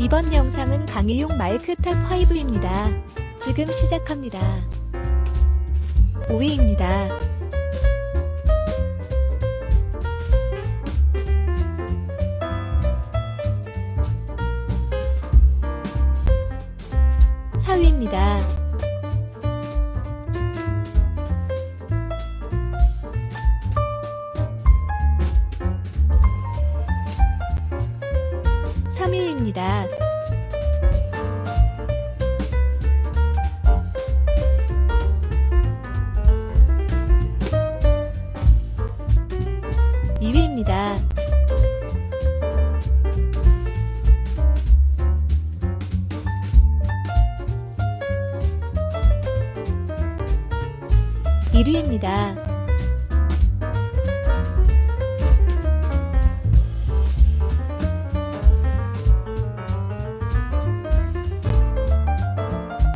이번 영상은 강의용 마이크 탑 5입니다. 지금 시작합니다. 5위입니다. 사위입니다 3위입니다. 이위입니다 1위입니다.